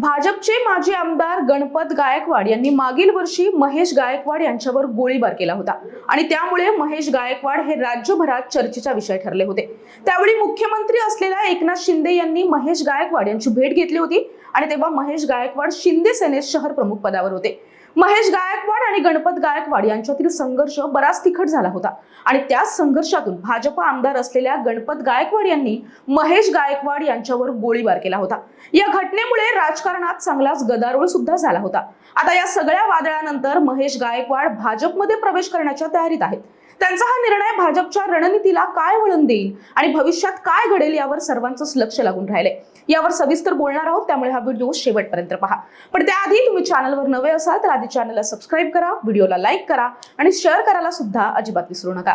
भाजपचे माजी आमदार गणपत गायकवाड यांनी मागील वर्षी महेश गायकवाड यांच्यावर गोळीबार केला होता. आणि त्यामुळे महेश गायकवाड हे राज्यभरात चर्चेचा विषय ठरले होते. त्यावेळी मुख्यमंत्री असलेल्या एकनाथ शिंदे यांनी महेश गायकवाड यांची भेट घेतली होती. आणि तेव्हा महेश गायकवाड शिंदे सेनेत शहर प्रमुख पदावर होते. महेश गायकवाड आणि गणपत गायकवाड यांच्यातील संघर्ष बराच तिखट झाला होता. आणि त्याच संघर्षातून भाजप आमदार असलेल्या गणपत गायकवाड यांनी महेश गायकवाड यांच्यावर गोळीबार केला होता. या घटनेमुळे राजकारणात चांगलाच गदारोळ सुद्धा झाला होता. आता या सगळ्या वादळानंतर महेश गायकवाड भाजपमध्ये प्रवेश करण्याच्या तयारीत आहेत. त्यांचा हा निर्णय भाजपच्या रणनीतीला काय वळण देईल आणि भविष्यात काय घडेल यावर सर्वांचंच लक्ष लागून राहिले यावर सविस्तर बोलणार आहोत त्यामुळे हा व्हिडिओ शेवटपर्यंत पहा. पण त्याआधी तुम्ही चॅनलवर नवे असाल तर आधी चॅनलला सबस्क्राईब करा व्हिडिओला लाईक करा आणि शेअर करायला सुद्धा अजिबात विसरू नका.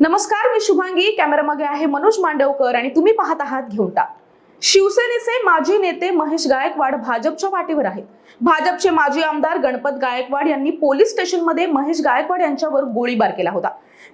नमस्कार मी शुभांगी. कॅमेरामागे आहे मनोज मांडवकर आणि तुम्ही पाहत आहात घेऊन टाक शिवसेनेचे माजी नेते महेश गायकवाड भाजपच्या वाटेवर आहेत. भाजपचे माजी आमदार गणपत गायकवाड यांनी पोलीस स्टेशनमध्ये महेश गायकवाड यांच्यावर गोळीबार केला होता.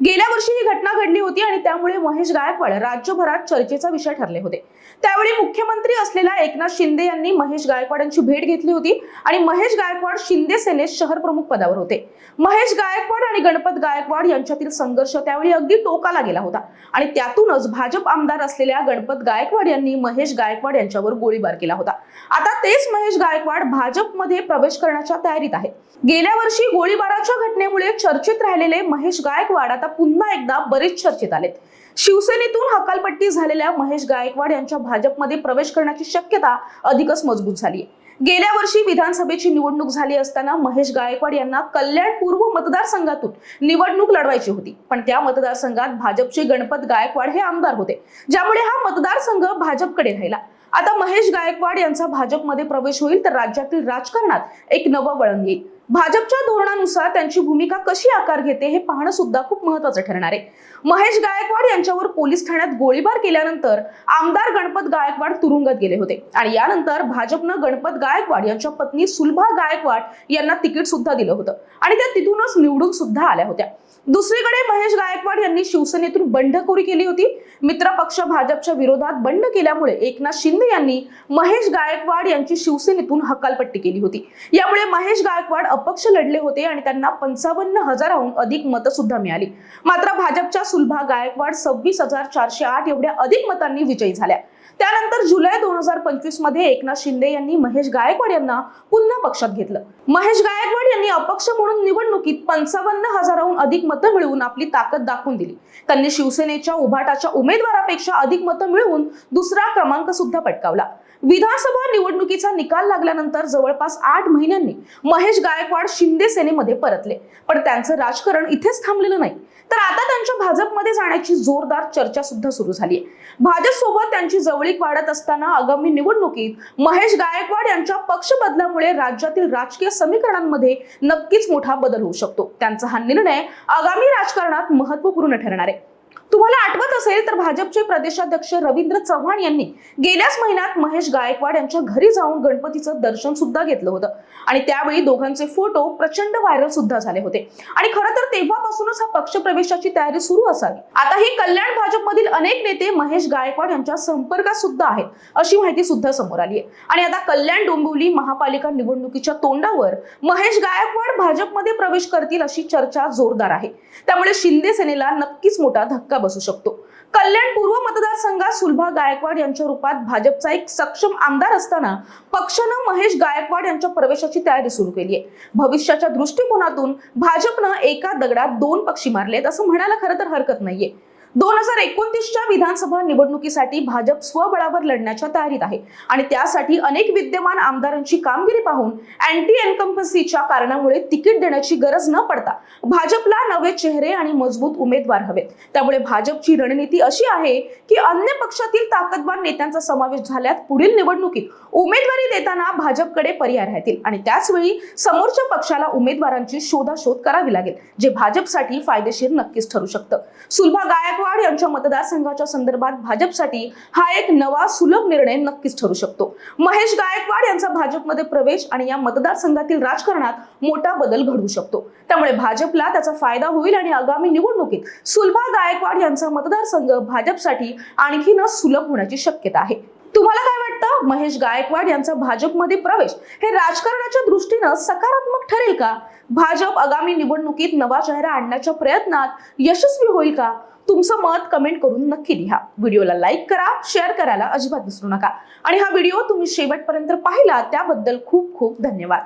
गेल्या वर्षी ही घटना घडली होती आणि त्यामुळे महेश गायकवाड राज्यभरात चर्चेचा विषय ठरले होते. त्यावेळी मुख्यमंत्री असलेल्या एकनाथ शिंदे यांनी महेश गायकवाड यांची भेट घेतली होती आणि महेश गायकवाड शिंदे सेनेत शहर प्रमुख पदावर होते. महेश गायकवाड आणि गणपत गायकवाड यांच्यातील संघर्ष त्यावेळी अगदी टोकाला गेला होता आणि त्यातूनच भाजप आमदार असलेल्या गणपत गायकवाड यांनी महेश गायकवाड यांच्यावर गोळीबार केला होता. आता तेच महेश गायकवाड भाजपमध्ये प्रवेश करण्याच्या तयारीत आहेत गेल्या वर्षी गोळीबाराच्या घटनेमुळे चर्चेत राहिलेले महेश गायकवाड आता पुन्हा एकदा बरेच चर्चेत आलेत. शिवसेनेतून हकालपट्टी झालेल्या महेश गायकवाड यांच्या भाजपमध्ये प्रवेश करण्याची शक्यता अधिकच मजबूत झाली आहे गेल्या वर्षी विधानसभेची निवडणूक झाली असताना महेश गायकवाड यांना कल्याण पूर्व मतदारसंघातून निवडणूक लढवायची होती. पण त्या मतदारसंघात भाजपचे गणपत गायकवाड हे आमदार होते. ज्यामुळे हा मतदारसंघ भाजपकडे राहिला. आता महेश गायकवाड यांचा भाजपमध्ये प्रवेश होईल तर राज्यातील राजकारणात एक नवं वळण येईल. भाजपच्या धोरणानुसार त्यांची भूमिका कशी आकार घेते हे पाहणं सुद्धा खूप महत्वाचं ठरणार आहे. महेश गायकवाड यांच्यावर पोलीस ठाण्यात गोळीबार केल्यानंतर आमदार गणपत गायकवाड तुरुंगात गेले होते. आणि यानंतर भाजपनं गणपत गायकवाड यांच्या पत्नी सुलभा गायकवाड यांना तिकीट सुद्धा दिलं होतं. आणि त्या तिथूनच निवडून सुद्धा आल्या होत्या. दुसरीकडे महेश गायकवाड यांनी शिवसेनेतून बंडखोरी केली होती. मित्र पक्ष भाजपच्या विरोधात बंड केल्यामुळे एकनाथ शिंदे यांनी महेश गायकवाड यांची शिवसेनेतून हकालपट्टी केली होती. यामुळे महेश गायकवाड अपक्ष लढले होते आणि त्यांना पंचावन्न हजाराहून अधिक मतं सुद्धा मिळाली. मात्र भाजपच्या सुलभा गायकवाड सव्वीस हजार चारशे आठ एवढ्या अधिक मतांनी विजयी झाल्या. त्यानंतर जुलै दोन हजार पंचवीसमध्ये एकनाथ शिंदे यांनी महेश गायकवाड यांना पुन्हा पक्षात घेतलं. महेश गायकवाड यांनी अपक्ष म्हणून निवडणुकीत पंचावन्न हजाराहून अधिक मतं मिळवून आपली ताकद दाखवून दिली. त्यांनी शिवसेनेच्या उभाटाच्या उमेदवारापेक्षा अधिक मतं मिळवून दुसरा क्रमांक सुद्धा पटकावला. विधानसभा निवडणुकीचा निकाल लागल्यानंतर जवळपास आठ महिन्यांनी महेश गायकवाड शिंदे सेनेमध्ये परतले. पण त्यांचं राजकारण इथेच थांबलेलं नाही. तर आता त्यांच्या भाजपमध्ये जाण्याची जोरदार चर्चा सुद्धा सुरू झाली आहे भाजप सोबत त्यांची जवळीक वाढत असताना आगामी निवडणुकीत महेश गायकवाड यांच्या पक्ष बदलामुळे राज्यातील राजकीय समीकरणांमध्ये नक्कीच मोठा बदल होऊ शकतो. त्यांचा हा निर्णय आगामी राजकारणात महत्त्वपूर्ण ठरणार आहे. तुम्हाला आठवत असेल तर भाजपचे प्रदेशाध्यक्ष रवींद्र चव्हाण यांनी गेल्याच महिन्यात महेश गायकवाड यांच्या घरी जाऊन गणपतीचं दर्शन सुद्धा घेतलं होतं. आणि त्यावेळी दोघांचे फोटो प्रचंड व्हायरल सुद्धा झाले होते. आणि खरं तर तेव्हापासूनच हा पक्ष प्रवेशाची तयारी सुरू असावी. आता ही कल्याण भाजपमधील अनेक नेते महेश गायकवाड यांच्या संपर्कात सुद्धा आहेत अशी माहिती सुद्धा समोर आली आहे. आणि आता कल्याण डोंबिवली महापालिका निवडणुकीच्या तोंडावर महेश गायकवाड भाजपमध्ये प्रवेश करतील अशी चर्चा जोरदार आहे. त्यामुळे शिंदे सेनेला नक्कीच मोठा धक्का बसू शकतो. कल्याण पूर्व मतदारसंघात सुलभा गायकवाड यांच्या रूपात भाजपचा एक सक्षम आमदार असताना पक्षानं महेश गायकवाड यांच्या प्रवेशाची तयारी सुरू केली आहे. भविष्याच्या दृष्टिकोनातून भाजपनं एका दगडात दोन पक्षी मारलेत असं म्हणायला खरं तर हरकत नाहीये. दोन हजार एकोणतीसच्या विधानसभा निवडणुकीसाठी भाजप स्वबळावर लढण्याच्या तयारीत आहे. आणि त्यासाठी अनेक विद्यमान आमदारांची कामगिरी पाहून अँटी एन्कम्पन्सीच्या कारणामुळे तिकीट देण्याची गरज न पडता भाजपला नवे चेहरे आणि मजबूत उमेदवार हवेत. त्यामुळे भाजपची रणनीती अशी आहे की अन्य पक्षातील ताकदवान नेत्यांचा समावेश झाल्यास पुढील निवडणुकीत उमेदवारी देताना भाजपकडे पर्याय राहतील. आणि त्याचवेळी समोरच्या पक्षाला उमेदवारांची शोधाशोध करावी लागेल जे भाजपसाठी फायदेशीर नक्कीच ठरू शकतं. सुलभा गायकवाड यांच्या मतदारसंघाच्या संदर्भात भाजपसाठी हा एक नवा सुलभ निर्णय नक्कीच ठरू शकतो. महेश गायकवाड यांचा भाजपमध्ये प्रवेश आणि या मतदारसंघातील राजकारणात मोठा बदल घडवू शकतो. त्यामुळे भाजपला त्याचा फायदा होईल आणि आगामी निवडणुकीत सुलभा गायकवाड यांचा मतदारसंघ भाजपसाठी आणखीनच सुलभ होण्याची शक्यता आहे. तुम्हाला काय वाटतं? महेश गायकवाड यांचा भाजपमध्ये प्रवेश हे राजकारणाच्या दृष्टीनं सकारात्मक ठरेल का? भाजप आगामी निवडणुकीत नवा चेहरा आणण्याच्या प्रयत्नात यशस्वी होईल का? तुमचं मत कमेंट करून नक्की लिहा. व्हिडिओला लाईक करा शेअर करायला अजिबात विसरू नका. आणि हा व्हिडिओ तुम्ही शेवटपर्यंत पाहिला त्याबद्दल खूप खूप धन्यवाद.